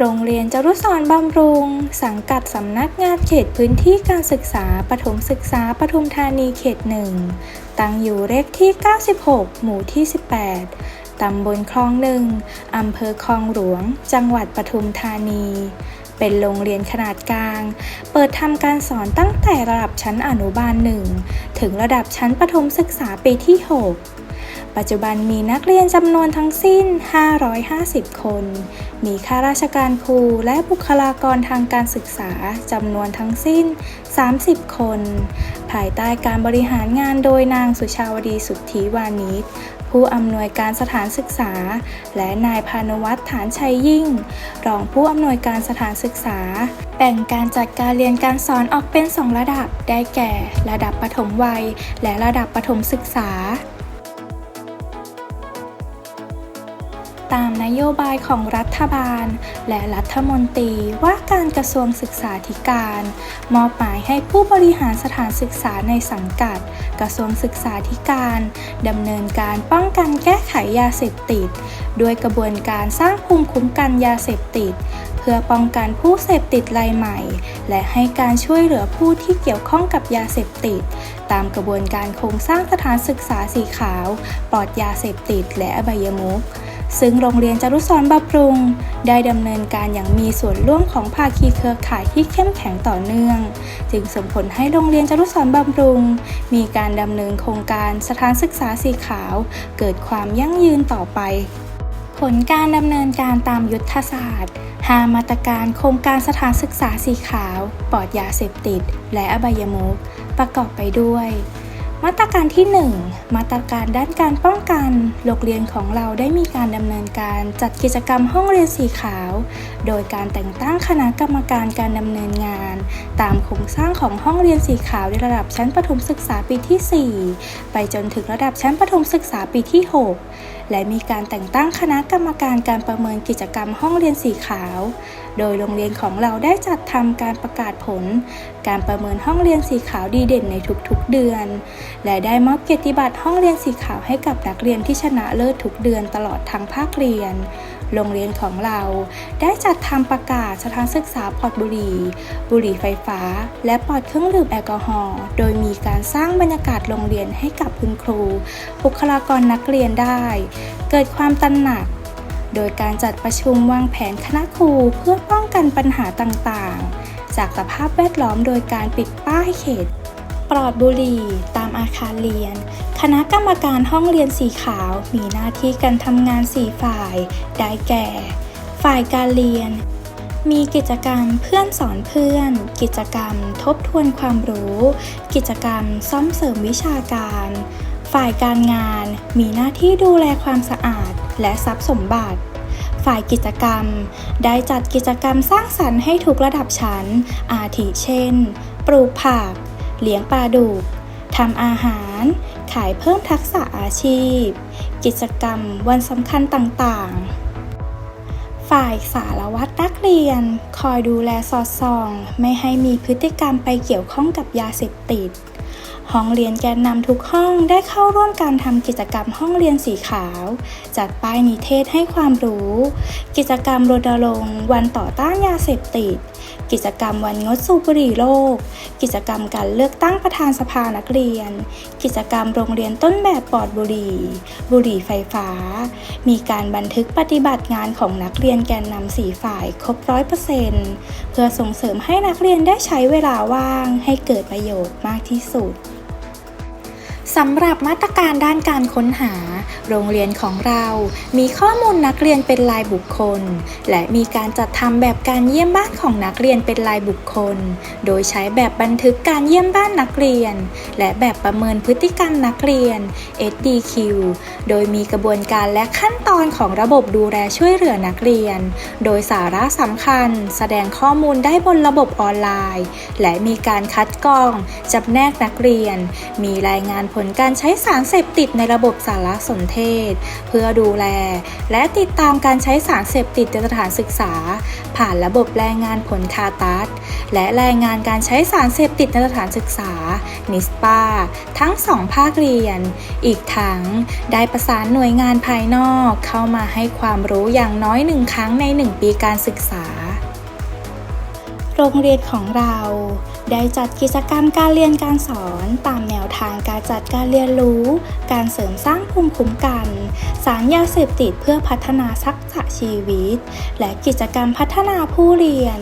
โรงเรียนจรุสรบำรุง สังกัดสำนักงานเขตพื้นที่การศึกษาปฐมศึกษาปทุมธานีเขตหนึ่งตั้งอยู่เลขที่ 96 หมู่ที่ 18 ตำบลคลองหนึ่งอำเภอคลองหลวง จังหวัดปทุมธานี เป็นโรงเรียนขนาดกลาง เปิดทำการสอนตั้งแต่ระดับชั้นอนุบาลหนึ่งถึงระดับชั้นประถมศึกษาปีที่ 6 ปัจจุบันมีนักเรียนจำนวนทั้งสิ้น 550 คน มีข้าราชการครูและบุคลากรทางการศึกษาจำนวนทั้งสิ้น 30 คน ภายใต้การบริหารงานโดยนางสุชาวดีสุทธิวานิชผู้อำนวยการสถานศึกษา และนายพานุวัฒน์ฐานชัยยิ่ง รองผู้อำนวยการสถานศึกษา แบ่งการจัดการเรียนการสอนออกเป็น 2 ระดับ ได้แก่ ระดับปฐมวัย และระดับประถมศึกษา ตามนโยบายของรัฐบาล และรัฐมนตรีว่าการกระทรวงศึกษาธิการ มอบหมายให้ผู้บริหารสถานศึกษาในสังกัด กระทรวงศึกษาธิการดำเนินการป้องกันแก้ไขยาเสพติด ด้วยกระบวนการสร้างภูมิคุ้มกันยาเสพติด เพื่อป้องกันผู้เสพติดรายใหม่ และให้การช่วยเหลือผู้ที่เกี่ยวข้องกับยาเสพติด ตามกระบวนการโครงสร้างสถานศึกษาสีขาว ปลอดยาเสพติดและอบายมุข ซึ่งโรงเรียนจรุสรบำรุง ได้ดำเนินการอย่างมีส่วนร่วมของภาคีเครือข่ายที่เข้มแข็งต่อเนื่อง จึงส่งผลให้โรงเรียนจรุสรบำรุง มีการดำเนินโครงการสถานศึกษาสีขาว เกิดความยั่งยืนต่อไป ผลการดำเนินการตามยุทธศาสตร์5มาตรการโครงการสถานศึกษาสีขาว ปลอดยาเสพติด และอบายมุขประกอบไปด้วย มาตรการที่ 1 มาตรการด้านการป้องกัน โรงเรียนของเราได้มีการดำเนินการจัดกิจกรรมห้องเรียนสีขาว โดยการแต่งตั้งคณะกรรมการการดำเนินงาน ตามโครงสร้างของห้องเรียนสีขาวในระดับชั้นประถมศึกษาปีที่ 4 ไปจนถึงระดับชั้นประถมศึกษาปีที่ 6 และมีการแต่งตั้งคณะกรรมการการประเมินกิจกรรมห้องเรียนสีขาว โดยโรงเรียนของเราได้จัดทำการประกาศผล การประเมินห้องเรียนสีขาวดีเด่นในทุกๆเดือน และได้มอบเกียรติบัตรห้องเรียนสีขาวให้กับนักเรียนที่ชนะเลิศทุกเดือนตลอดทั้งภาคเรียน โรงเรียนของเรา ได้จัดทำประกาศสถานศึกษาปลอดบุหรี่ บุหรี่ไฟฟ้า และปลอดเครื่องดื่มแอลกอฮอล์โดยมีการสร้างบรรยากาศโรงเรียนให้กับคุณครู บุคลากรนักเรียนได้ เกิดความตระหนัก โดยการจัดประชุมวางแผนคณะครูเพื่อป้องกันปัญหาต่างๆ จากสภาพแวดล้อมโดยการปิดป้ายเขต ปลอดบุหรี่ ตามอาคารเรียน คณะกรรมการห้องเรียนสีขาวมีหน้าที่การทำงานสี่ฝ่าย ได้แก่ ฝ่ายการเรียน มีกิจกรรมเพื่อนสอนเพื่อน กิจกรรมทบทวนความรู้ กิจกรรมซ่อมเสริมวิชาการ ฝ่ายการงาน มีหน้าที่ดูแลความสะอาดและทรัพย์สมบัติฝ่ายกิจกรรม ได้จัดกิจกรรมสร้างสรรค์ให้ทุกระดับชั้น อาทิเช่น ปลูกผัก เลี้ยงปลาดุกทำอาหาร ขายเพิ่มทักษะอาชีพ กิจกรรมวันสำคัญต่างๆ ฝ่ายสารวัตรนักเรียน คอยดูแลสอดส่อง ไม่ให้มีพฤติกรรมไปเกี่ยวข้องกับยาเสพติด ห้องเรียนแกนนำทุกห้องได้เข้าร่วมการทำกิจกรรมห้องเรียนสีขาว จัดป้ายนิเทศให้ความรู้ กิจกรรมรณรงค์วันต่อต้านยาเสพติด กิจกรรมวันงดสูบบุหรี่โลก กิจกรรมการเลือกตั้งประธานสภานักเรียน กิจกรรมโรงเรียนต้นแบบปลอดบุหรี่ บุหรี่ไฟฟ้า มีการบันทึกปฏิบัติงานของนักเรียนแกนนำสี่ฝ่ายครบร้อยเปอร์เซ็นต์เพื่อส่งเสริมให้นักเรียนได้ใช้เวลาว่าง ให้เกิดประโยชน์มากที่สุดสำหรับมาตรการด้านการค้นหา โรงเรียนของเรามีข้อมูลนักเรียนเป็นรายบุคคล และมีการจัดทำแบบการเยี่ยมบ้านของนักเรียนเป็นรายบุคคล โดยใช้แบบบันทึกการเยี่ยมบ้านนักเรียน และแบบประเมินพฤติกรรมนักเรียน SDQ โดยมีกระบวนการและขั้นตอนของระบบดูแลช่วยเหลือนักเรียน โดยสาระสำคัญ แสดงข้อมูลได้บนระบบออนไลน์ และมีการคัดกรองจำแนกนักเรียน มีรายงานผลการใช้สารเสพติดในระบบสารสนเทศ เพื่อดูแล และติดตามการใช้สารเสพติดในสถานศึกษา ผ่านระบบรายงานผลคาตัสและรายงานการใช้สารเสพติดในสถานศึกษา นิสปาทั้งสองภาคเรียน อีกทั้งได้ประสานหน่วยงานภายนอกเข้ามาให้ความรู้อย่างน้อยหนึ่งครั้งในหนึ่งปีการศึกษา โรงเรียนของเราได้จัดกิจกรรมการเรียนการสอนตามแนวทางการจัดการเรียนรู้ การเสริมสร้างภูมิคุ้มกัน สารยาเสพติดเพื่อพัฒนาทักษะชีวิต และกิจกรรมพัฒนาผู้เรียน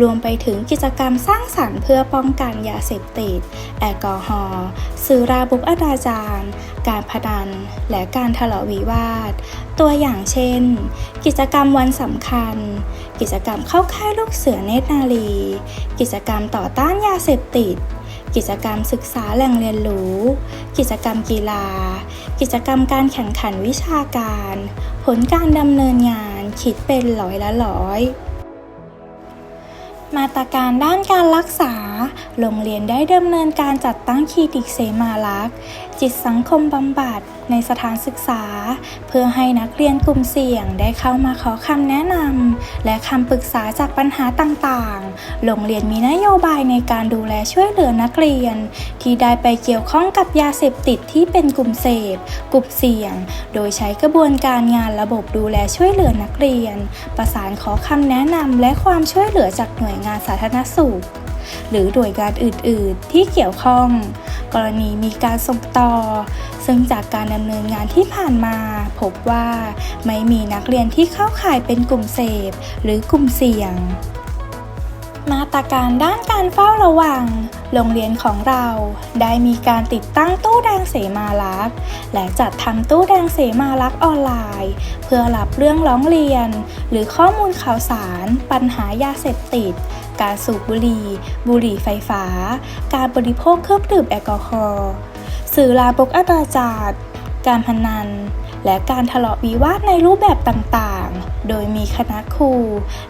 รวมไปถึงกิจกรรมสร้างสรรค์เพื่อป้องกันยาเสพติด แอลกอฮอล์สื่อราบุกอนาจารการพนัน และการทะเลาะวิวาท ตัวอย่างเช่น กิจกรรมวันสำคัญ กิจกรรมเข้าค่ายลูกเสือเนตรนารี กิจกรรมต่อต้านยาเสพติด กิจกรรมศึกษาแหล่งเรียนรู้ กิจกรรมกีฬา กิจกรรมการแข่งขันวิชาการ ผลการดำเนินงานคิดเป็นร้อยละร้อย มาตรการด้านการรักษา โรงเรียนได้ดำเนินการจัดตั้งคลินิกเสมาลักษ์จิตสังคมบำบัดในสถานศึกษา เพื่อให้นักเรียนกลุ่มเสี่ยงได้เข้ามาขอคำแนะนำและคำปรึกษาจากปัญหาต่างๆ โรงเรียนมีนโยบายในการดูแลช่วยเหลือนักเรียน ที่ได้ไปเกี่ยวข้องกับยาเสพติดที่เป็นกลุ่มเสพ กลุ่มเสี่ยง โดยใช้กระบวนการงานระบบดูแลช่วยเหลือนักเรียน ประสานขอคำแนะนำและความช่วยเหลือจากหน่วยงานสาธารณสุข หรือหน่วยงานอื่น ๆ ที่เกี่ยวข้อง กรณีมีการส่งต่อ ซึ่งจากการดำเนินงานที่ผ่านมา พบว่าไม่มีนักเรียนที่เข้าข่ายเป็นกลุ่มเสพหรือกลุ่มเสี่ยง มาตรการด้านการเฝ้าระวัง โรงเรียนของเราได้มีการติดตั้งตู้แดงเสมาลักษ์และจัดทำตู้แดงเสมาลักษ์ออนไลน์ เพื่อรับเรื่องร้องเรียน หรือข้อมูลข่าวสาร ปัญหายาเสพติด การสูบบุหรี่ บุหรี่ไฟฟ้า การบริโภคเครื่องดื่มแอลกอฮอล์สื่อลามกอนาจารการพนัน และการทะเลาะวิวาทในรูปแบบต่างๆ โดยมีคณะครู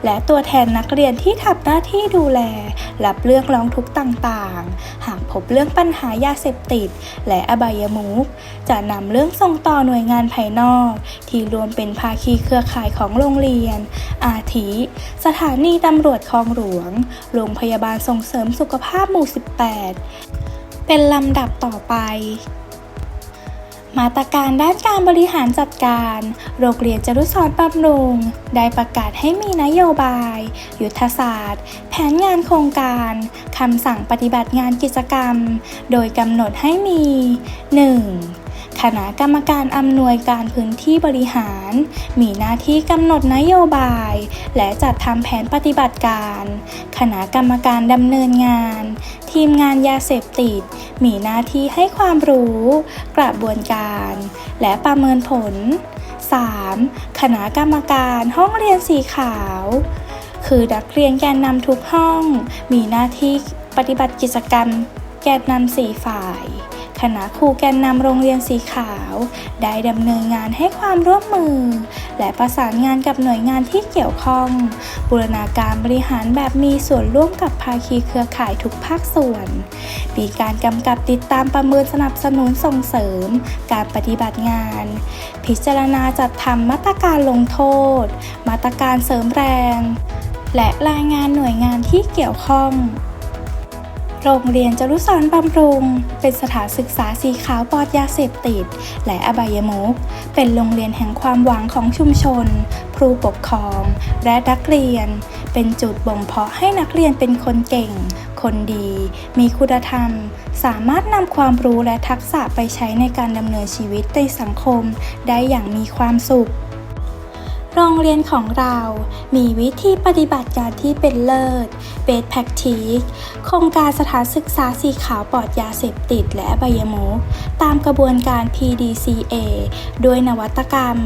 และตัวแทนนักเรียนที่ทำหน้าที่ดูแล รับเรื่องร้องทุกข์ต่างๆ หากพบเรื่องปัญหายาเสพติด และอบายมุขจะนำเรื่องส่งต่อหน่วยงานภายนอก ที่รวมเป็นภาคีเครือข่ายของโรงเรียน อาทิ สถานีตำรวจคลองหลวง โรงพยาบาลส่งเสริมสุขภาพหมู่ 18 เป็นลำดับต่อไป มาตรการด้านการบริหารจัดการ โรงเรียนจรุสรบำรุง ได้ประกาศให้มีนโยบาย ยุทธศาสตร์ แผนงานโครงการ คำสั่งปฏิบัติงานกิจกรรม โดยกำหนดให้มี 1. คณะกรรมการอำนวยการพื้นที่บริหาร มีหน้าที่กำหนดนโยบาย และจัดทำแผนปฏิบัติการ คณะกรรมการดำเนินงาน ทีมงานยาเสพติด มีหน้าที่ให้ความรู้ กระบวนการ และประเมินผล 3. คณะกรรมการห้องเรียนสีขาว คือนักเรียนแกนนำทุกห้อง มีหน้าที่ปฏิบัติกิจกรรม แกนนำสี่ฝ่าย คณะครูแกนนำโรงเรียนสีขาว ได้ดำเนินงานให้ความร่วมมือ และประสานงานกับหน่วยงานที่เกี่ยวข้อง บูรณาการบริหารแบบมีส่วนร่วมกับภาคีเครือข่ายทุกภาคส่วน มีการกำกับติดตามประเมินสนับสนุนส่งเสริม การปฏิบัติงาน พิจารณาจัดทำมาตรการลงโทษ มาตรการเสริมแรง และรายงานหน่วยงานที่เกี่ยวข้อง โรงเรียนจรุสรบำรุง เป็นสถานศึกษาสีขาวปลอดยาเสพติด และอบายมุขเป็นโรงเรียนแห่งความหวังของชุมชนผู้ปกครอง และนักเรียน เป็นจุดบ่งเพาะให้นักเรียนเป็นคนเก่ง คนดี มีคุณธรรม สามารถนำความรู้และทักษะไปใช้ในการดำเนินชีวิตในสังคม ได้อย่างมีความสุข โรงเรียนของเรามีวิธีปฏิบัติการที่เป็นเลิศเบสแพคทีกโครงการสถานศึกษาสีขาวปลอดยาเสพติดและอบายมุกตามกระบวนการ PDCA ด้วยนวัตกรรม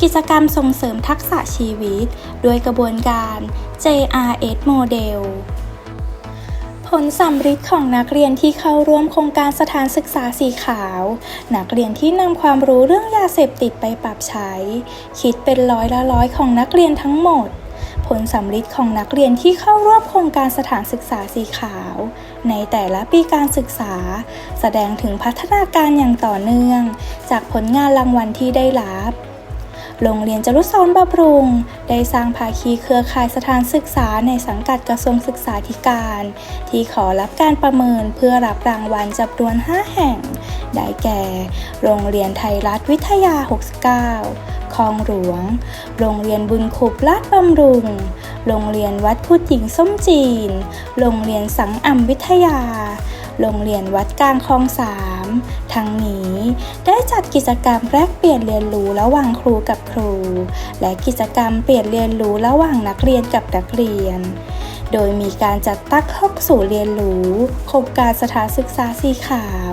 กิจกรรมส่งเสริมทักษะชีวิตด้วยกระบวนการ JRS Model ลสำฤทธิ์ของนักเรียนที่เข้าร่วมโครงการสถานศึกษาสีขาว นักเรียนที่นำความรู้เรื่องยาเสพติดไปปรับใช้ คิดเป็นร้อยละร้อยของนักเรียนทั้งหมด ผลสำฤทธิ์ของนักเรียนที่เข้าร่วมโครงการสถานศึกษาสีขาว ในแต่ละปีการศึกษา แสดงถึงพัฒนาการอย่างต่อเนื่อง จากผลงานรางวัลที่ได้รับ โรงเรียนจรุสรบำรุง ได้สร้างภาคีเครือข่ายสถานศึกษาในสังกัดกระทรวงศึกษาธิการ ที่ขอรับการประเมินเพื่อรับรางวัลจำนวน 5 แห่ง ได้แก่ โรงเรียนไทยรัฐวิทยา 69 คลองหลวง โรงเรียนบุญคุบลาดบำรุง โรงเรียนวัดพุทธหญิงส้มจีน โรงเรียนสังอ่ำวิทยา โรงเรียนวัดกลางคลองสามทั้งนี้ได้จัดกิจกรรมแลกเปลี่ยนเรียนรู้ระหว่างครูกับครู และกิจกรรมเปลี่ยนเรียนรู้ระหว่างนักเรียนกับนักเรียนโดยมีการจัดตั้งห้องสู่เรียนรู้โครงการสถานศึกษาสีขาว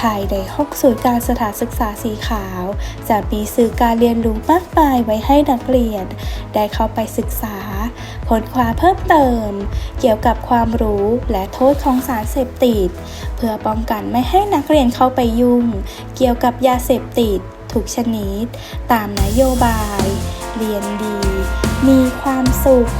ภายในห้องศูนย์การสถานศึกษาสีขาว จะมีสื่อการเรียนรู้มากมายไว้ให้นักเรียน ได้เข้าไปศึกษาค้นคว้าเพิ่มเติม เกี่ยวกับความรู้และโทษของสารเสพติด เพื่อป้องกันไม่ให้นักเรียนเข้าไปยุ่ง เกี่ยวกับยาเสพติดทุกชนิด ตามนโยบาย เรียนดี มีความสุข